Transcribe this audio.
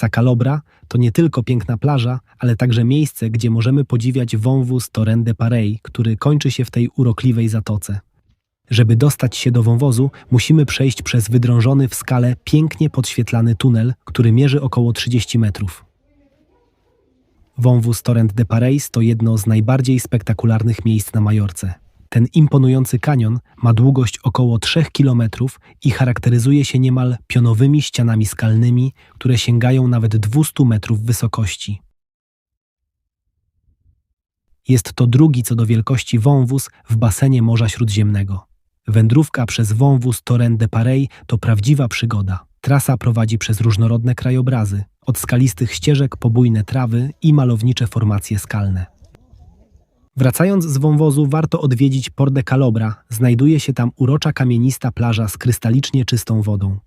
Bassa Calobra to nie tylko piękna plaża, ale także miejsce, gdzie możemy podziwiać wąwóz Torrent de Parey, który kończy się w tej urokliwej zatoce. Żeby dostać się do wąwozu, musimy przejść przez wydrążony w skale, pięknie podświetlany tunel, który mierzy około 30 metrów. Wąwóz Torrent de Pareis to jedno z najbardziej spektakularnych miejsc na Majorce. Ten imponujący kanion ma długość około 3 km i charakteryzuje się niemal pionowymi ścianami skalnymi, które sięgają nawet 200 metrów wysokości. Jest to drugi co do wielkości wąwóz w basenie Morza Śródziemnego. Wędrówka przez wąwóz Torrent de Parey to prawdziwa przygoda. Trasa prowadzi przez różnorodne krajobrazy, od skalistych ścieżek po bujne trawy i malownicze formacje skalne. Wracając z wąwozu, warto odwiedzić Port de Calobra. Znajduje się tam urocza kamienista plaża z krystalicznie czystą wodą.